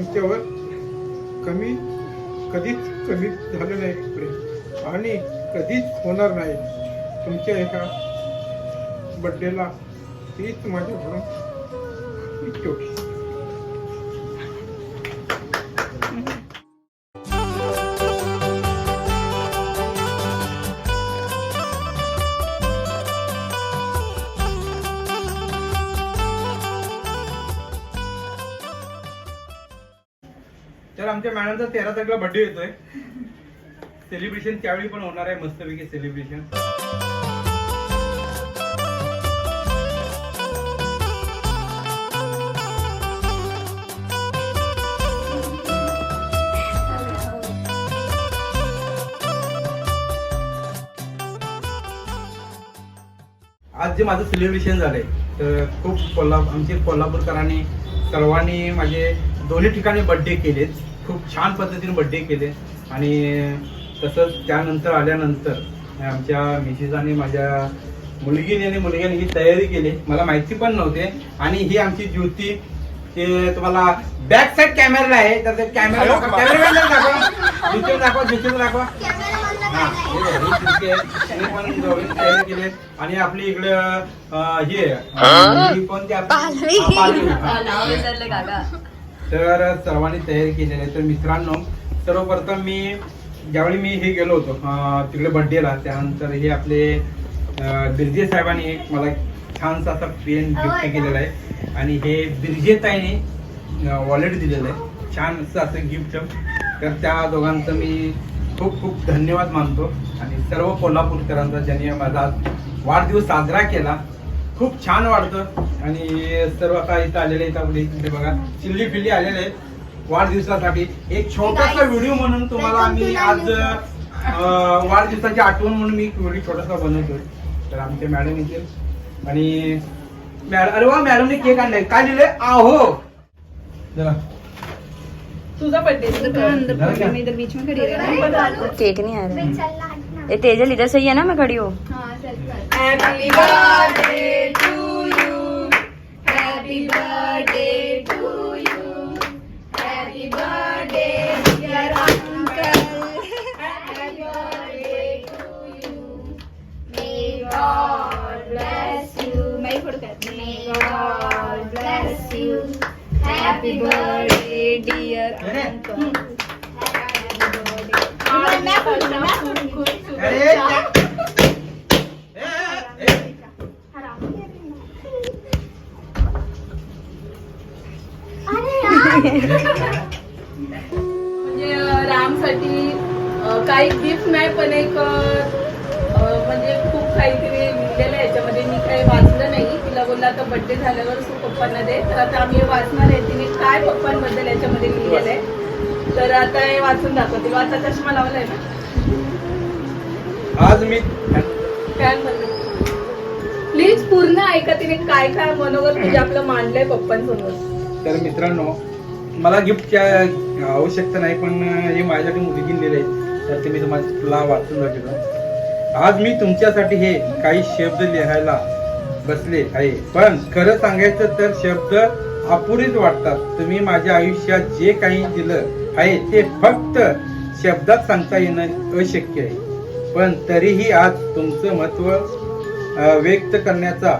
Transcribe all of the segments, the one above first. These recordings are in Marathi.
तुमच्यावर कमी कधीच कमी झालं नाही प्रेम. आणि कधीच होणार नाही. तुमच्या एका बड्डेला तीच माझ्याकडून एक तर आमच्या मॅडमचा तेरा तारखेला बर्थडे येतोय. सेलिब्रेशन त्यावेळी पण होणार आहे मस्तपैकी सेलिब्रेशन आज जे माझं सेलिब्रेशन झालंय तर खूप कोल्हा आमचे कोल्हापूरकरांनी सर्वांनी माझे दोन्ही ठिकाणी बड्डे केलेत. खूप छान पद्धतीने बड्डे केले. आणि तसंच त्यानंतर आल्यानंतर आमच्या मिसेस आणि माझ्या मुलगीने आणि मुलग्याने ही तयारी केली. मला माहिती पण नव्हते. आणि ही आमची ज्योती ते तुम्हाला बॅक साईड कॅमेरा आहे. तर ते कॅमेरा कॅमेरा दाखवा. दाखवा दाखवा. हा, हे ही. आणि आपली इकडे हे तर सर्वांनी तयारी केलेली आहे. तर मित्रांनो सर्वप्रथम मी ज्यावेळी मी हे गेलो होतो तिकडे बड्डेला त्यानंतर हे आपले बिरजे साहेबांनी एक मला छानसा असा पेन गिफ्ट केलेला आहे. आणि हे बिरजे ताईने वॉलेट दिलेलं आहे. छान असं असं गिफ्ट. तर त्या दोघांचं मी खूप खूप धन्यवाद मानतो. आणि सर्व कोल्हापूरकरांचा ज्यांनी माझा वाढदिवस साजरा केला खूप छान वाटतं. आणि सर्व आता इथं आलेले इथे बघा चिल्ली फिल्ली आलेले आहेत. वाढदिवसासाठी एक छोटासा व्हिडिओ म्हणून तुम्हाला आम्ही आज वाढदिवसाची आठवण म्हणून मी व्हिडिओ छोटासा बनवतोय. तर आमचे मॅडम येतील आणि मॅडम अरे वा मॅडमने केक आणलाय. काय लिहिलंय? आहो. जरा तुझा बर्थडे इधर बीच में खड़ी रहना केक नहीं आ रहा ए तेजल इधर सही है ना? मैं खड़ी हूँ। Happy birthday to you happy birthday to you happy birthday dear uncle happy birthday to you may God bless you मैं ही फोड़ कर may God bless you happy birthday म्हणजे रामसाठी काही गिफ्ट नाही पण एक म्हणजे खूप काहीतरी आहे याच्यामध्ये मी काही वाचलं नाही. तिला बोलला आता बर्थडे झाल्यावर तू पप्पांना दे. तर आता आम्ही वाचणार आहे. तिने काय पप्पांबद्दल याच्यामध्ये लिहिलेलं आहे? तर आता हे वाचून दाखवते. आता चष्मा लावलाय ना? आज मी फॅन प्लीज पूर्ण ऐका तिने काय काय मनोगत म्हणजे आपलं मांडलंय पप्पांसमोर. तर मित्रांनो मला गिफ्टची आवश्यकता नाही पण हे माझ्यासाठी मुलगी लिहिले तर ते मी तुम्हाला तुला वाचून दाखवतो आज मी तुमच्यासाठी हे काही शब्द लिहायला बसले आहे. पण खरं सांगायचं तर शब्द अपुरेच वाटतात. तुम्ही माझ्या आयुष्यात जे काही दिलं आहे ते फक्त शब्दात सांगता येणं अशक्य आहे. पण तरीही आज तुमचं महत्त्व व्यक्त करण्याचा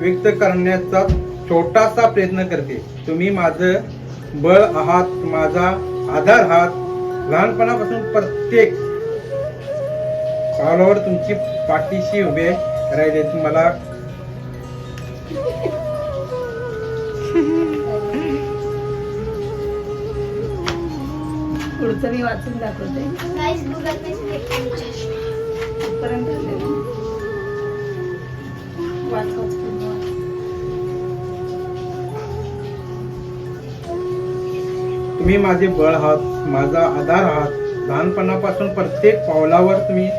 व्यक्त करण्याचा छोटासा प्रयत्न करते. तुम्ही माझं बळ आहात माझा आधार आहात. लहानपणापासून प्रत्येक पावलावर तुमची पाठीशी उभे राहिले. पुढचं मी वाचून दाखवते. वाच. तुम्ही माझे बळ आहात माझा आधार आहात. लहानपणापासून प्रत्येक पावलावर तुम्ही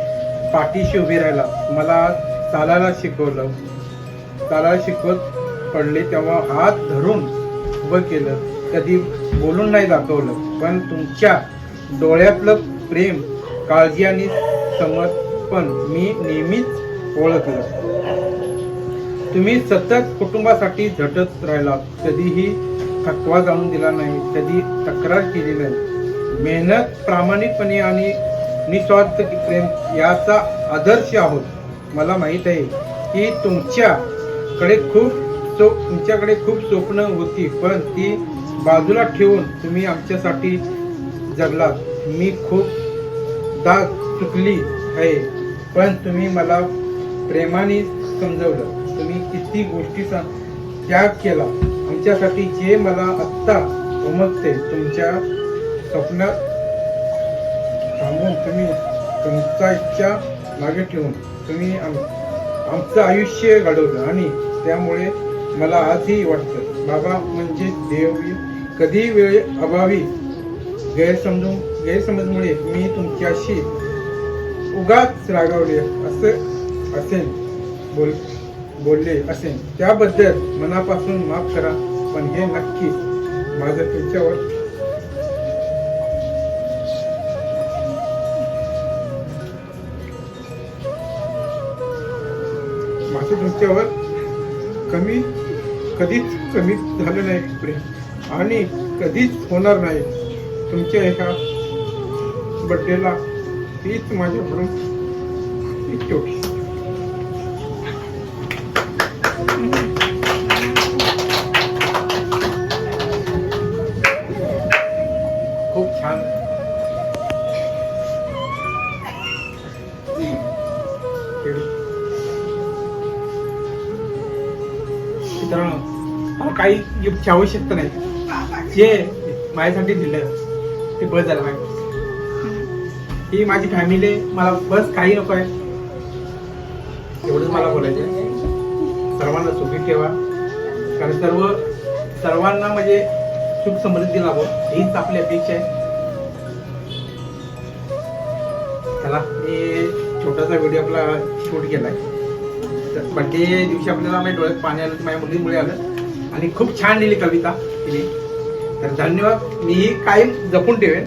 पाठीशी उभी राहिला. मला चालायला शिकवलं. चालायला शिकवत पडले तेव्हा हात धरून उभं केलं. कधी बोलून नाही दाखवलं पण तुमच्या डोळ्यातलं प्रेम काळजी आणि समर्पण मी नेहमीच ओळखलं. तुम्ही सतत कुटुंबासाठी झटत राहिला कधीही थकवा जाणून दिला नाही. कधी तक्रार केली नाही. मेहनत प्रामाणिकपणे आणि निस्वार्थ प्रेम याचा आदर्श आहोत. मला माहीत आहे की तुमच्याकडे खूप सो तुमच्याकडे खूप स्वप्न होती पण ती बाजूला ठेवून तुम्ही आमच्यासाठी जगलात. मी खूप दा चुकली आहे पण तुम्ही मला प्रेमाने समजवलं. तुम्ही किती गोष्टीचा त्याग केला. आमच्यासाठी जे मला आत्ता उमगते तुमच्या स्वप्नात थांबून तुम्ही तुमचा इच्छा मागे ठेवून तुम्ही आम आमचं आयुष्य घडवलं आणि त्यामुळे मला आजही वाटतं बाबा म्हणजे देवी कधी वेळ अभावी गैरसमजून गैरसमजमुळे मी तुमच्याशी उगाच रागावले असं असेल बोल बोलले असेल त्याबद्दल मनापासून माफ करा पण हे नक्की माझं तुमच्यावर माझं नृत्यावर कमी कधीच कमी झालं नाही प्रेम. आणि कधीच होणार नाही. तुमच्या एका बड्डेला हीच माझ्याकडून एक मित्रांनो मला काही गिफ्टची आवश्यकता नाही. जे माझ्यासाठी दिलं ते बस झालं माझ्या ही माझी फॅमिली आहे मला बस काही नको आहे. एवढंच मला बोलायचं आहे. सर्वांना सुखी ठेवा. कारण सर्व सर्वांना म्हणजे सुख समृद्धी लाभो हीच आपली अपेक्षा आहे. चला मी छोटासा व्हिडिओ आपला शूट केला आहे केलाय बड्डे दिवशी आपल्याला माझ्या डोळ्यात पाणी आलं माझ्या मुलीमुळे आलं. आणि खूप छान लिहिली कविता तिने. तर धन्यवाद. मी ही कायम जपून ठेवेन.